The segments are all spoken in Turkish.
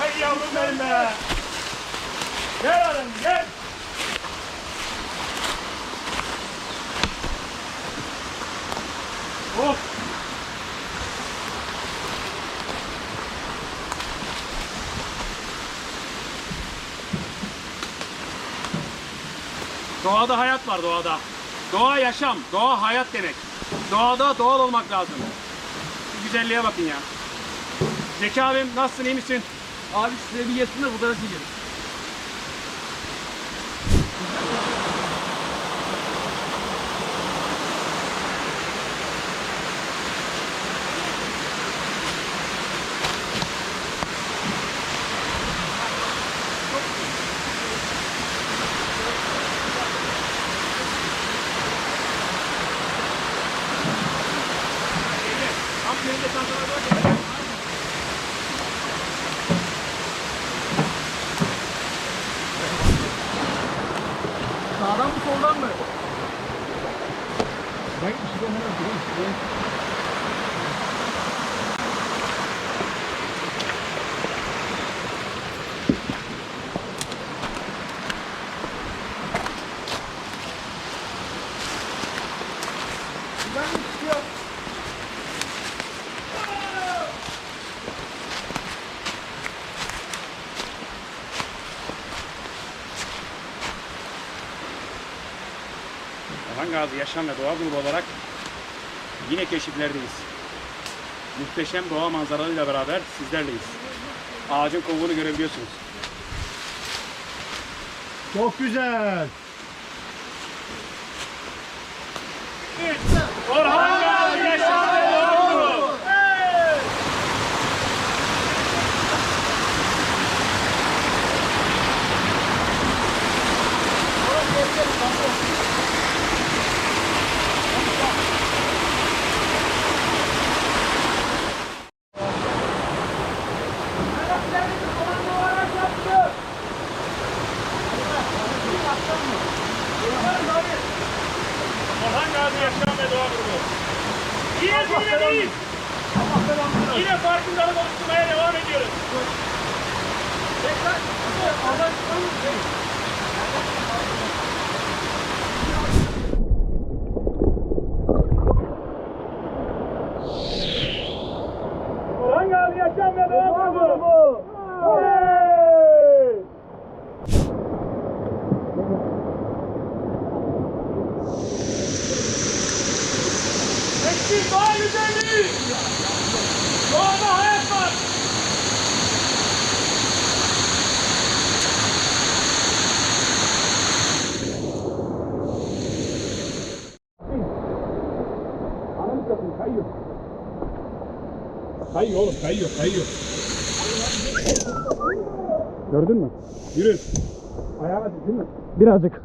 Ay yavrum benim be. Gel oğlum gel. Hop. Doğada hayat var doğada. Doğa yaşam, doğa hayat demek. Doğada doğal olmak lazım. Şu güzelliğe bakın ya. Zeki abim nasılsın iyi misin? Abi size bir yesin de fotoğraf çekelim. Tam yerinde çantalar var. Sağdan mı soldan mı? Gazi Yaşam ve Doğa Grubu olarak yine keşiflerdeyiz. Muhteşem doğa manzaralarıyla beraber sizlerleyiz. Ağacın kovuğunu görebiliyorsunuz. Çok güzel. Orhan Gazi Yaşam ve Doğa Grubu. Orhan Gazi Yaşam ve Doğa Grubu. Yine zirvedeyiz. Yine farkındalık oluşturmaya devam ediyoruz. Orhan Gazi Yaşam ve Doğa Grubu. Hey! Eksik doğa güzelliği. Doğada hayat var. Ananı satayım kayıyor. Kayıyor oğlum kayıyor kayıyor. Gördün mü? Yürü. Ayağına değil mi? Birazcık.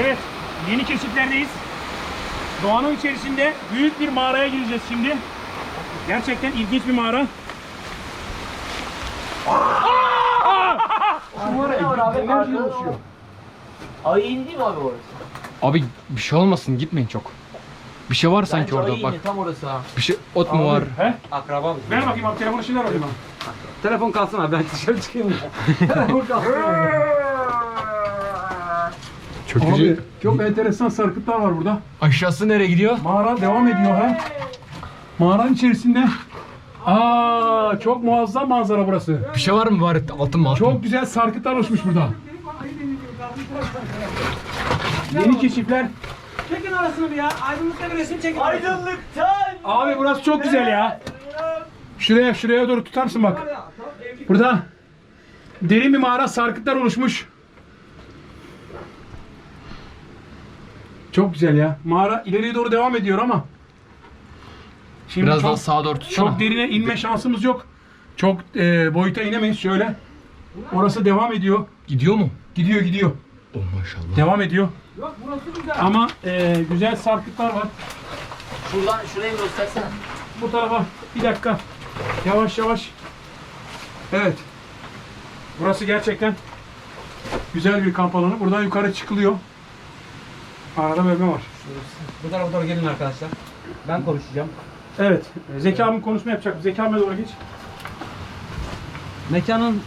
Evet, keşiflerdeyiz. Doğanın içerisinde büyük bir mağaraya gireceğiz şimdi. Gerçekten ilginç bir mağara. Ay indi mi abi orası? Abi bir şey olmasın gitmeyin çok. Bir şey var sanki orada bak. tam orası ha. Bir şey ot mu var? He? Akraba mı? Ver bakayım abi telefonu şimdi ver bakayım abi. Telefon kalsın abi ben dışarı çıkayım. Telefon kalsın. Çökücü. çok enteresan sarkıtlar var burada. Aşağısı nereye gidiyor? Mağara devam ediyor ha. Mağaranın içerisinde Aa çok muazzam manzara burası. Bir şey var mı bari altın mı altın? Çok güzel sarkıtlar oluşmuş burada. Yeni keşifler. Çekin arasını bir ya. Aydınlıkta bir resim çekin. Abi burası çok güzel ya. Şuraya şuraya doğru tutarsın bak. Burada derin bir mağara sarkıtlar oluşmuş. Çok güzel ya. Mağara ileriye doğru devam ediyor ama. Şimdi Biraz çok, daha sağa doğru tutsana. çok derine inme şansımız yok. Çok e, boyuta inemeyiz şöyle. Orası devam ediyor. Gidiyor mu? Gidiyor gidiyor. Oh maşallah. Devam ediyor. Yok burası güzel. Ama e, güzel sarkıtlar var. Şuradan şurayı göstersene. Bu tarafa bir dakika. Yavaş yavaş. Evet. Burası gerçekten güzel bir kamp alanı. Buradan yukarı çıkılıyor. Arada bölme var. Bu tarafa doğru gelin arkadaşlar. Ben konuşacağım. Evet. Zeki abim konuşma yapacak. Zeki abime doğru geç. Mekanın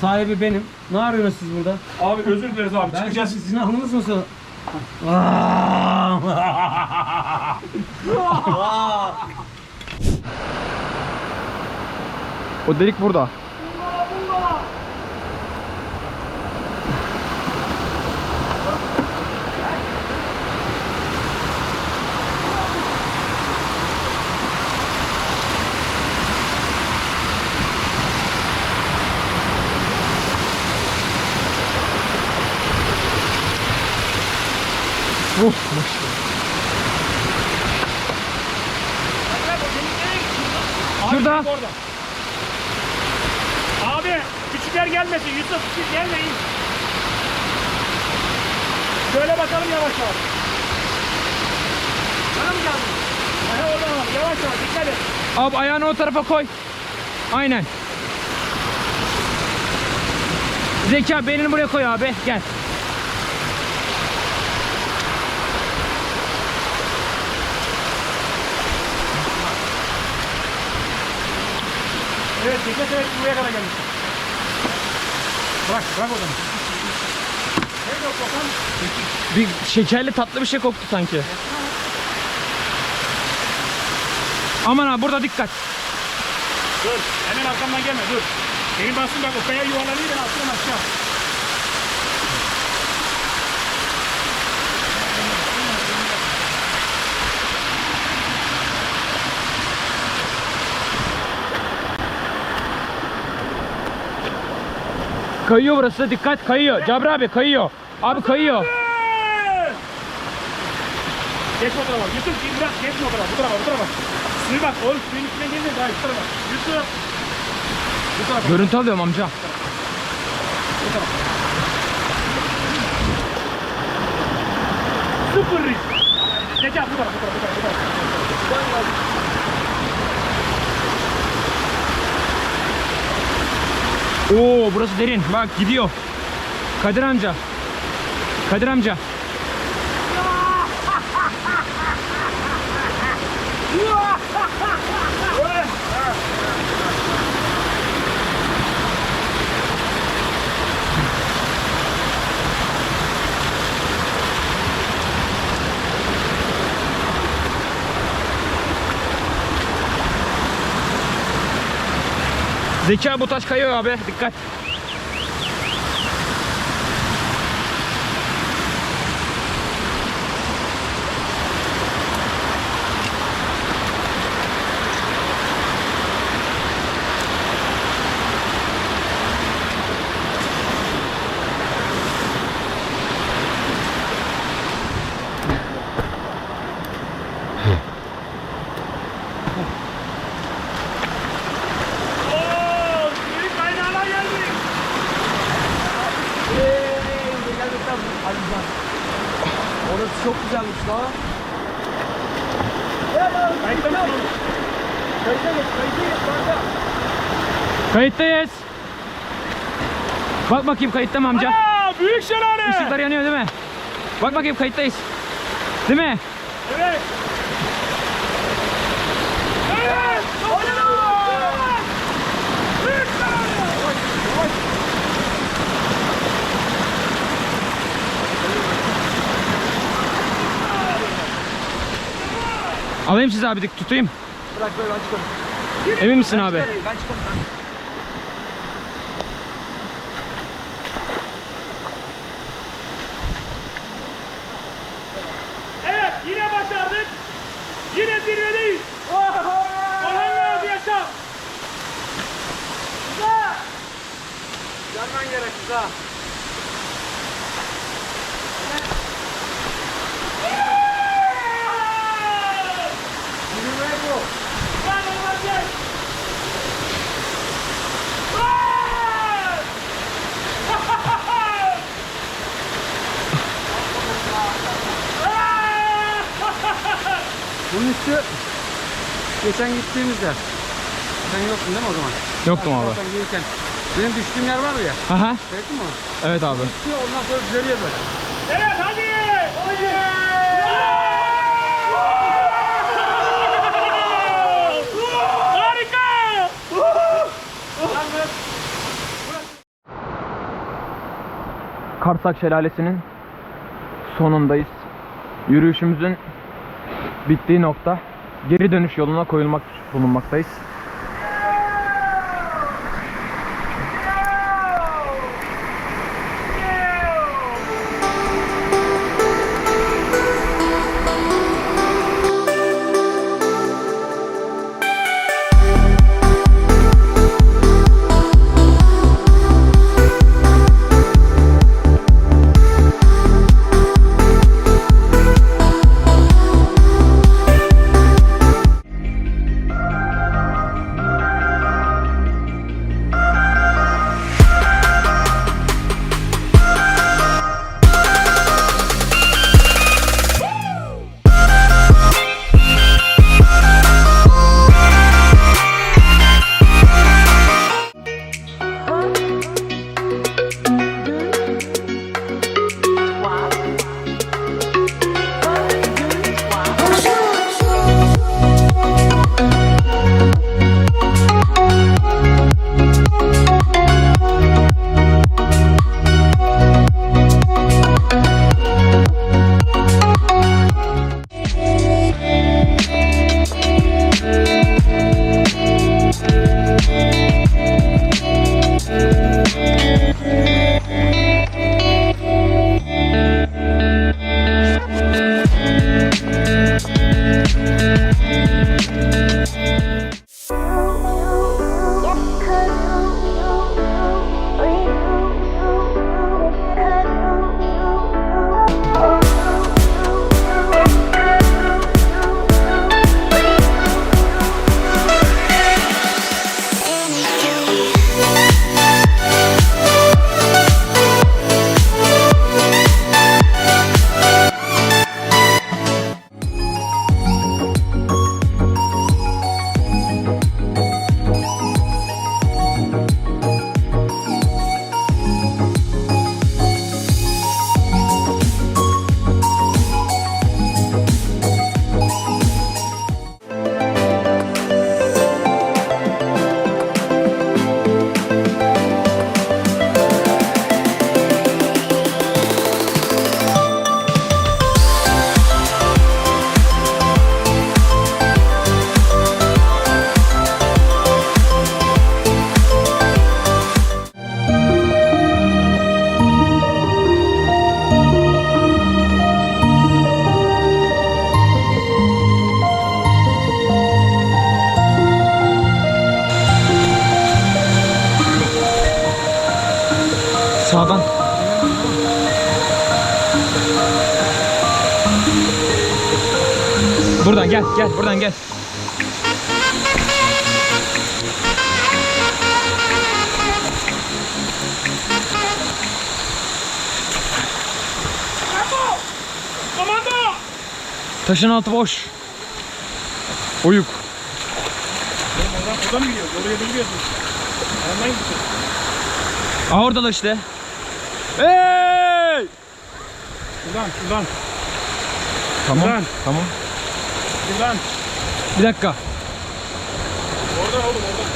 sahibi benim. Ne arıyorsunuz siz burada? Abi özür dileriz abi. Ben Çıkacağız. sizin alnınız mısın? O delik burada. Oh maşallah. Şurada. Abi, orada. Abi küçükler gelmesin. Yusuf küçük gelmeyin. Şöyle bakalım yavaş. Bana mı geldin? Aha oradan abi. Yavaş yavaş dikkat et. Abi ayağını o tarafa koy. Aynen. Zeki abi belini buraya koy abi. Gel. Evet dikkat et buraya kadar gelmiş. Bırak bırak o zaman. Bir şekerli tatlı bir şey koktu sanki. Aman abi burada dikkat. Dur hemen arkamdan gelme dur. Benim bastım bak o kaya yuvarlanıyor ben atlıyorum aşağı. Kayıyor burası dikkat kayıyor. Cabir abi kayıyor. Abi kayıyor. Geç o tarafa. Yusuf bırak geçme o tarafa. Bu tarafa bu tarafa. Suyu bak oğlum suyun içine gelme daha şu tarafa. Yusuf. Bu tarafa. Görüntü alıyorum amca. Bu tarafa. Sıfır risk. Zeka bu tarafa bu tarafa bu tarafa. Bu tarafa. Oo burası derin. Bak gidiyor. Kadir amca. Kadir amca. Zeki abi bu taş kayıyor abi. Dikkat. Oo, suyun kaynağına geldik. Orası çok güzelmiş lan. Kayıtta mısın oğlum? Kayıttayız. Bak bakayım kayıtta mı amca? Aa, büyük şelale. Işıklar yanıyor değil mi? Bak bakayım kayıttayız. Değil mi? Evet. Evet. Alayım sizi abi tutayım. Bırak böyle ben çıkarım. Emin misin abi? Ben çıkarım. Ben. Geçen gittiğimizde. Sen yoktun değil mi o zaman? Yoktum abi. Sen gelirken. Benim düştüğüm yer var ya. Aha. Mi onu? Evet abi. Düşüyor, Ondan sonra düzeliyor böyle. Evet hadi. Harika. Karsak Şelalesi'nin sonundayız. Yürüyüşümüzün bittiği nokta. Geri dönüş yoluna koyulmak bulunmaktayız. Taşın altı boş. Oyuk. Oradan, oradan mı gidiyoruz? Oraya da gidiyorsun. Yandan gidiyorsun. Aa oradalar işte. Hey! Şuradan, şuradan, Tamam, Buradan. tamam. şuradan. Bir dakika. Oradan oğlum, oradan.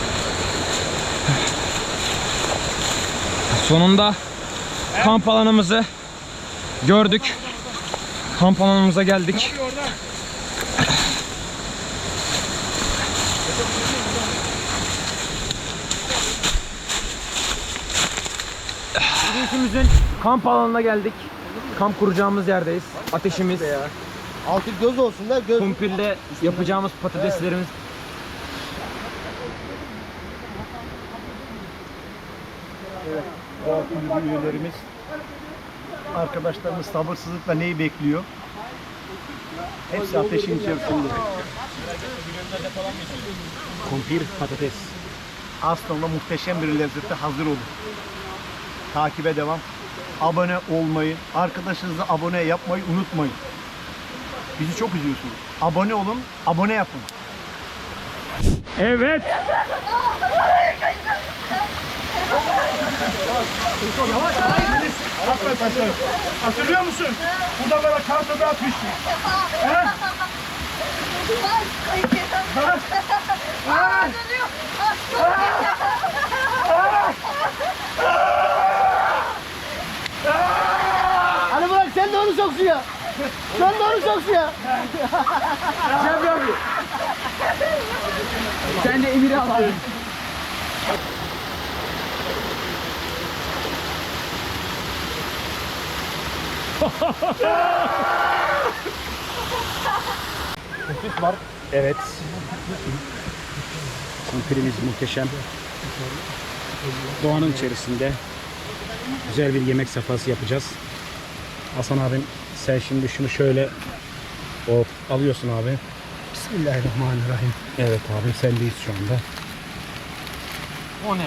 Sonunda kamp alanımızı gördük. Kamp alanımıza geldik. Yürüyüşümüzün kamp alanına geldik. Kamp kuracağımız yerdeyiz. Ateşimiz, Altı göz olsun da göz. kumpirde yapacağımız patateslerimiz. Doğa Kulübü üyelerimiz, arkadaşlarımız sabırsızlıkla neyi bekliyor? Hepsi ateşin içerisinde. Kumpir patates. Aslında muhteşem bir lezzete hazır olun. Takibe devam. Abone olmayı, arkadaşınızı abone yapmayı unutmayın. Bizi çok üzüyorsunuz. Abone olun, abone yapın. Evet. Hatırlıyor musun? Burada böyle kartopu atmıştı. Hadi bırak sen de onu sok suya. Sen de onu sok suya. Sen de Emir'i al abi. Evet. Kumpirimiz muhteşem. Doğanın içerisinde güzel bir yemek safhası yapacağız. Hasan abim sen şimdi şunu şöyle hop alıyorsun abi. Bismillahirrahmanirrahim. Evet abi sendeyiz şu anda. O ne?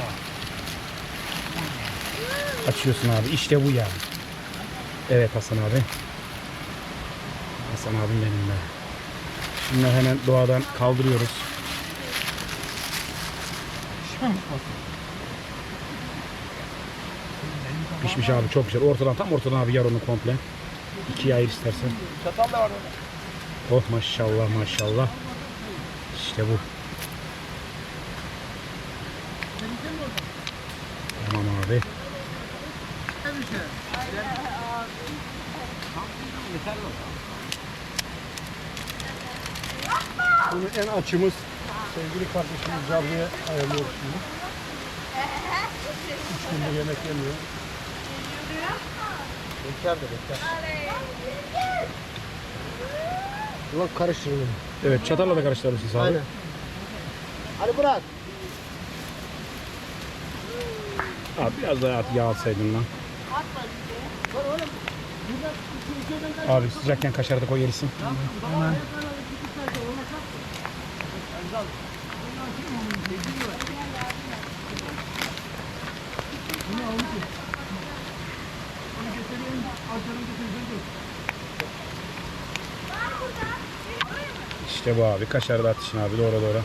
Açıyorsun abi. İşte bu yani. Evet Hasan abi. Hasan abim benim de. Şimdi hemen doğadan kaldırıyoruz. Pişmiş abi çok güzel. Ortadan tam ortadan abi yar onu komple. İkiye ayır istersen. Çatal da var Oh maşallah maşallah. İşte bu. Tamam abi. Bunu en açımız sevgili kardeşimiz Cabri'ye ayarlıyoruz şimdi. Üç gündür yemek yemiyor. Bekler de bekler. Ulan karıştırın. Evet çatalla da karıştırırsın abi. Aynen. Hadi bırak. Abi biraz daha yağ atsaydın lan. Abi sıcakken kaşarı da koy yerisin. İşte bu abi. Kaşarı da atışın abi. Doğru doğru.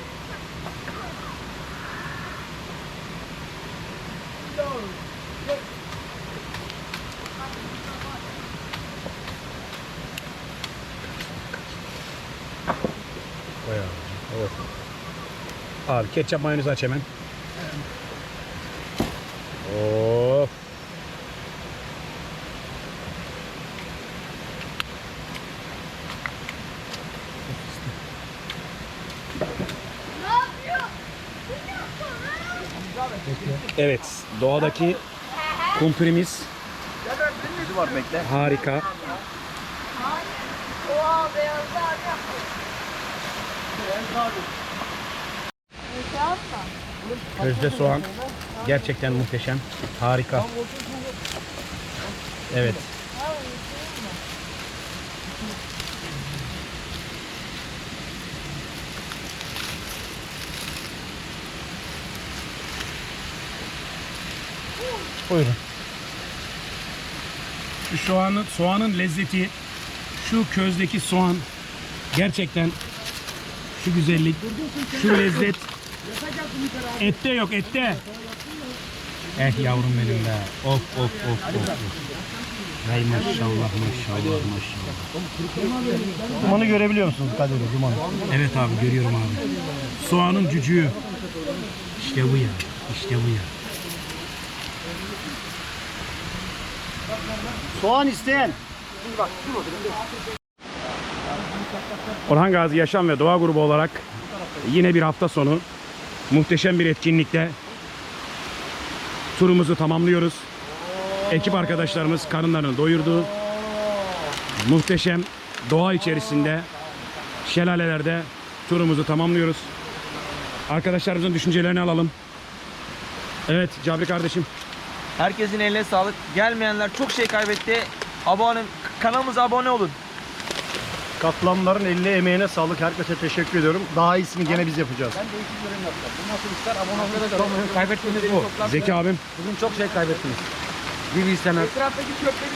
Ketçap mayonez aç hemen. Of. Evet, doğadaki kumpirimiz harika. Oha beyazlar yapmış. Közde soğan gerçekten muhteşem. Harika. Evet. Buyurun. Şu soğanın, soğanın lezzeti, şu közdeki soğan gerçekten şu güzellik, şu lezzet Ette yok ette. Eh yavrum benim be. Of of of of. Hay maşallah maşallah maşallah. Dumanı görebiliyor musunuz Kadir'i dumanı? Evet abi görüyorum abi. Soğanın cücüğü. İşte bu ya. İşte bu ya. Soğan isteyen. Orhan Gazi Yaşam ve Doğa Grubu olarak yine bir hafta sonu muhteşem bir etkinlikte turumuzu tamamlıyoruz. Ekip arkadaşlarımız karınlarını doyurdu. Muhteşem doğa içerisinde şelalelerde turumuzu tamamlıyoruz. Arkadaşlarımızın düşüncelerini alalım. Evet Cabri kardeşim. Herkesin eline sağlık. Gelmeyenler çok şey kaybetti. Abone kanalımıza abone olun. Katılanların eline emeğine sağlık. Herkese teşekkür ediyorum. Daha iyisini gene biz yapacağız. Kaybettiğimiz bu. Zeki abim Bugün çok şey kaybettiniz. Bir bilseniz.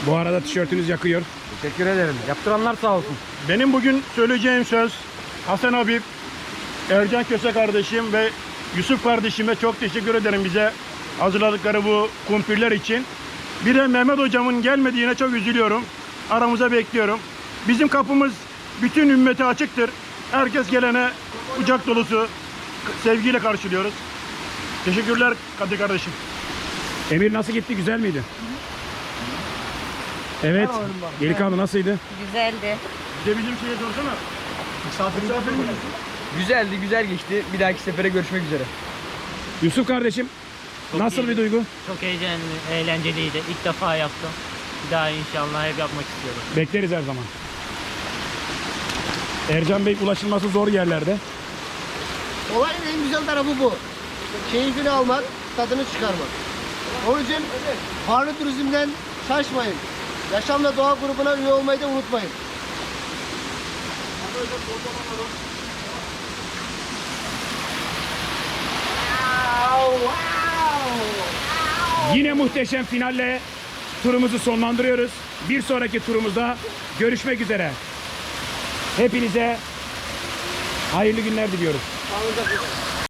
bu arada tişörtünüz yakıyor. Teşekkür ederim. Yaptıranlar sağ olsun. Benim bugün söyleyeceğim söz Hasan Habib, Ercan Köse kardeşim ve Yusuf kardeşime çok teşekkür ederim bize hazırladıkları bu kumpirler için. Bir de Mehmet hocamın gelmediğine çok üzülüyorum. Aramıza bekliyorum. Bizim kapımız bütün ümmete açıktır. Herkes gelene kucak dolusu sevgiyle karşılıyoruz. Teşekkürler Kadir kardeşim. Emir nasıl gitti? Güzel miydi? Evet. Delikanlı nasıldı? Güzeldi. Bir de bizim şeye sorsana. Misafir misafir mi? Güzeldi, güzel geçti. Bir dahaki sefere görüşmek üzere. Yusuf kardeşim nasıl bir duygu? Çok heyecanlı, eğlenceliydi. İlk defa yaptım. Bir daha inşallah hep yapmak istiyorum. Bekleriz her zaman. Ercan Bey ulaşılması zor yerlerde. Olayın en güzel tarafı bu. Keyfini almak, tadını çıkarmak. Onun için Harlı Turizm'den şaşmayın. Yaşam ve Doğa grubuna üye olmayı da unutmayın. Yine muhteşem finalle turumuzu sonlandırıyoruz. Bir sonraki turumuzda görüşmek üzere. Hepinize hayırlı günler diliyoruz.